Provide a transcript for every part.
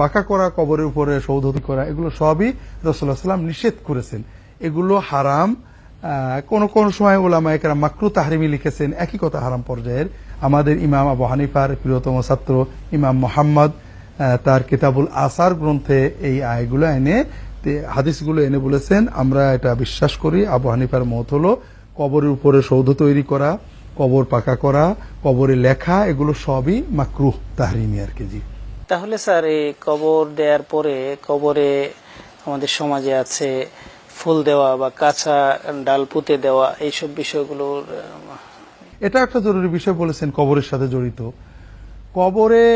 পাকা করা, কবরের উপরে সৌধতি করা, এগুলো সবই রসুল্লাহ সাল্লাম নিষেধ করেছেন। এগুলো হারাম। কোন কোন সময় ওলামা একরা মাকরু তাহরিমি লিখেছেন, একই কথা হারাম পর্যায়ের। আমাদের ইমাম আবু হানিফার প্রিয়তম ছাত্র ইমাম মোহাম্মদ তার কিতাবুল আসার গ্রন্থে এই আয়গুলো এনে হাদিসগুলো এনে বলেছেন, আমরা এটা বিশ্বাস করি, আবু হানিফার মত হলো কবরের উপরে সৌধ তৈরি করা, কবর পাকা করা, কবরে লেখা, এগুলো সবই মাকরুহ তাহরিমি আর কি, জি। তাহলে স্যার এই কবর দেওয়ার পরে কবরে আমাদের সমাজে আছে ফুল দেওয়া বা কাঁচা ডাল পুঁতে দেওয়া, এইসব বিষয়গুলোর এটা একটা জরুরি বিষয় বলেছেন, কবরের সাথে জড়িত। কবরে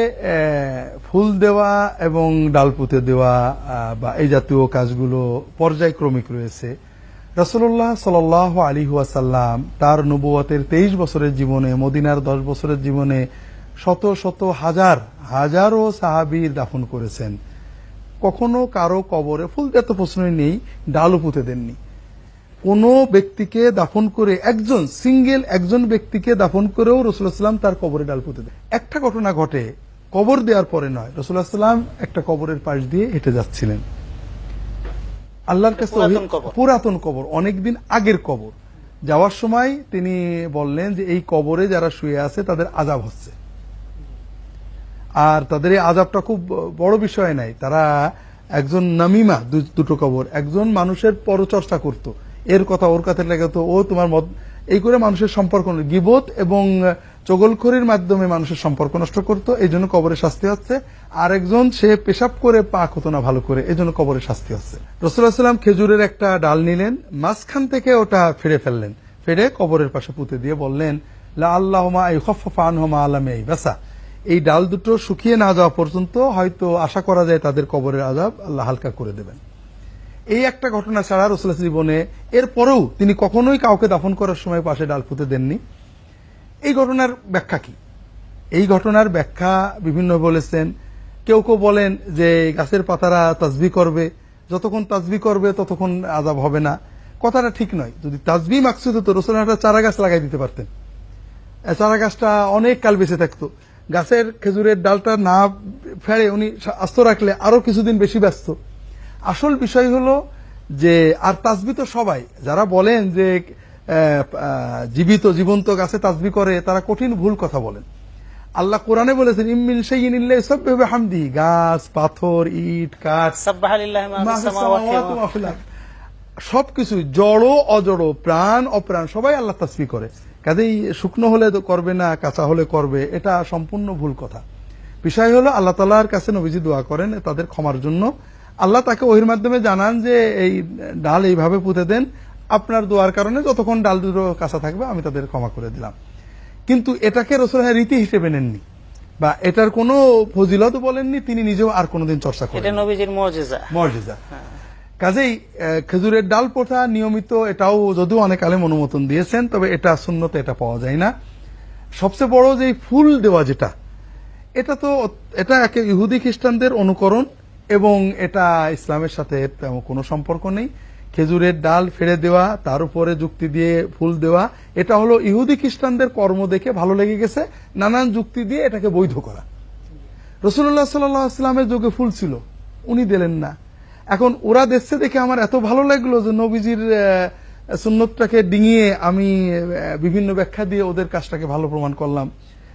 ফুল দেওয়া এবং ডাল পুঁতে দেওয়া বা এই জাতীয় কাজগুলো পর্যায়ক্রমিক রয়েছে। রসল্লাহ সাল আলী ওয়াসাল্লাম তার নবুয়তের তেইশ বছরের জীবনে, মদিনার দশ বছরের জীবনে শত শত হাজার হাজারো সাহাবীর দাফন করেছেন। কখনো কারও কবরে ফুল দেওয়া তো প্রশ্নই নেই ডালও পুঁতে দেননি। কোন ব্যক্তিকে দাফন করে একজন সিঙ্গেল একজন ব্যক্তিকে দাফন করেও রসুল্লাহাম তার কবরে ডাল পুঁতে দেন। একটা ঘটনা ঘটে কবর দেওয়ার পরে নয় রসুল্লাহাম একটা কবরের পাশ দিয়ে হেঁটে যাচ্ছিলেন। আল্লাহর কাছে। পুরাতন কবর। অনেকদিন আগের কবর। যাওয়ার সময় তিনি বললেন যে এই কবরে যারা শুয়ে আছে তাদের আজাব হচ্ছে। আর তাদের এই আজাবটা খুব বড় বিষয় নাই। তারা একজন নামিমা দুটো কবর। একজন মানুষের পরচর্চা করত। এর কথা ওর কাছে লেগে তো, ও তোমার মত এই করে মানুষের সম্পর্ক গিবত এবং চগলখড়ির মাধ্যমে মানুষের সম্পর্ক নষ্ট করত। এই জন্য কবরে শাস্তি হচ্ছে। আর একজন, সে পেশাব করে পাক হতো না ভালো করে, এই জন্য কবরে শাস্তি হচ্ছে। সাল্লাম খেজুরের একটা ডাল নিলেন। মাঝখান থেকে ওটা ফেড়ে ফেললেন। ফেড়ে কবরের পাশে পুঁতে দিয়ে বললেন, লা আল্লাহমা এই খফফা আনহমা আলামে এই বেসা। এই ডাল দুটো শুকিয়ে না যাওয়া পর্যন্ত হয়তো আশা করা যায় তাদের কবরের আজাব আল্লাহ হালকা করে দেবেন। এই একটা ঘটনা ছাড়া রসুল্লাহ জীবনে এরপরেও তিনি কখনোই কাউকে দাফন করার সময় পাশে ডাল পুঁতে দেননি। এই ঘটনার ব্যাখ্যা কি? এই ঘটনার ব্যাখ্যা বিভিন্ন বলেছেন। কেউ কেউ বলেন যে গাছের পাতারা তাজবি করবে। যতক্ষণ তাজবি করবে ততক্ষণ আজাব হবে না। কথাটা ঠিক নয়। যদি তাজবি মাকসুদ হতো একটা চারা গাছ লাগাই দিতে পারতেন। চারা গাছটা অনেক কাল বেঁচে থাকতো। গাছের খেজুরের ডালটা না ফেড়ে উনি আস্ত রাখলে আরও কিছুদিন বেশি ব্যস্ত। আসল বিষয় হলো যে আর তাসবি তো সবাই যারা বলেন যে জীবিত জীবন্ত গাছে তাসবি করে তারা কঠিন ভুল কথা বলেন। আল্লাহ কোরআনে বলেছেন ইমিন সেইন সব হামদি গাছ পাথর ইট কাঠ। সাব্বাহ লিল্লাহি মা মা ফিস ফিস সামাওয়াতি সামাওয়াতি ওয়া ওয়া ফিল আরদ। সবকিছু জড়ো অজড়ো প্রাণ অপ্রাণ সবাই আল্লাহ তাসবি করে। কাজেই শুকনো হলে করবে না কাঁচা হলে করবে এটা সম্পূর্ণ ভুল কথা। বিষয় হলো আল্লাহ তালার কাছে নবীজি দোয়া করেন তাদের ক্ষমার জন্য। আল্লাহ তাকে ওহির মাধ্যমে জানান যে এই ডাল এইভাবে পুঁতে দেন আপনার দোয়ার কারণে যতক্ষণ ডাল দুটো কাঁচা থাকবে আমি তাদের ক্ষমা করে দিলাম। কিন্তু এটাকে রসুল রীতি হিসেবে নেননি বা এটার কোনো ফজিলত বলেননি তিনি নিজেও আর কোনোদিন চর্চা করেন এটা নবীজির মুজিজা। মর্যাদা কাজেই খেজুরের ডাল পোঠা নিয়মিত এটাও যদিও অনেক আলেম অনুমোদন দিয়েছেন, তবে এটা শূন্যতে এটা পাওয়া যায় না। সবচেয়ে বড় যে ফুল দেওয়া যেটা, এটা তো এটা একে ইহুদি খ্রিস্টানদের অনুকরণ এবং এটা ইসলামের সাথে কোনো সম্পর্ক নেই। খেজুরের ডাল ফেড়ে দেওয়া, তার উপরে যুক্তি দিয়ে ফুল দেওয়া, এটা হলো ইহুদি খ্রিস্টানদের কর্ম দেখে ভালো লেগে গেছে, নানান যুক্তি দিয়ে এটাকে বৈধ করা। রসুল্লাহ সাল্লাহ ইসলামের যুগে ফুল ছিল, উনি দিলেন না। এখন ওরা দেখছে দেখে আমার এত ভালো লাগল যে নবীজির সুন্নতটাকে ডিঙিয়ে আমি বিভিন্ন ব্যাখ্যা দিয়ে ওদের কাজটাকে ভালো প্রমাণ করলাম।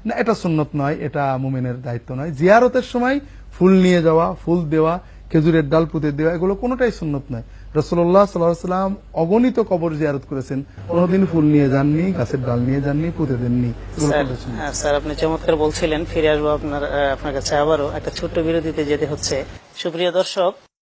না এটা সুন্নত নয় এটা মুমিনের দায়িত্ব নয়। জিয়ারতের সময় ফুল নিয়ে যাওয়া ফুল দেওয়া খেজুরের ডাল পুঁতে দেওয়া এগুলো কোনোটাই সুন্নত নয়। রসল্লাহ সাল্লাম অগণিত কবর জিয়ারত করেছেন। কোনোদিন ফুল নিয়ে যাননি গাছের ডাল নিয়ে যাননি পুঁতে দেননি। স্যার হ্যাঁ, স্যার আপনি চমৎকার বলছিলেন ফিরে আসব আপনার আপনার কাছে আবারও। একটা ছোট্ট বিরতিতে যেতে হচ্ছে। সুপ্রিয় দর্শক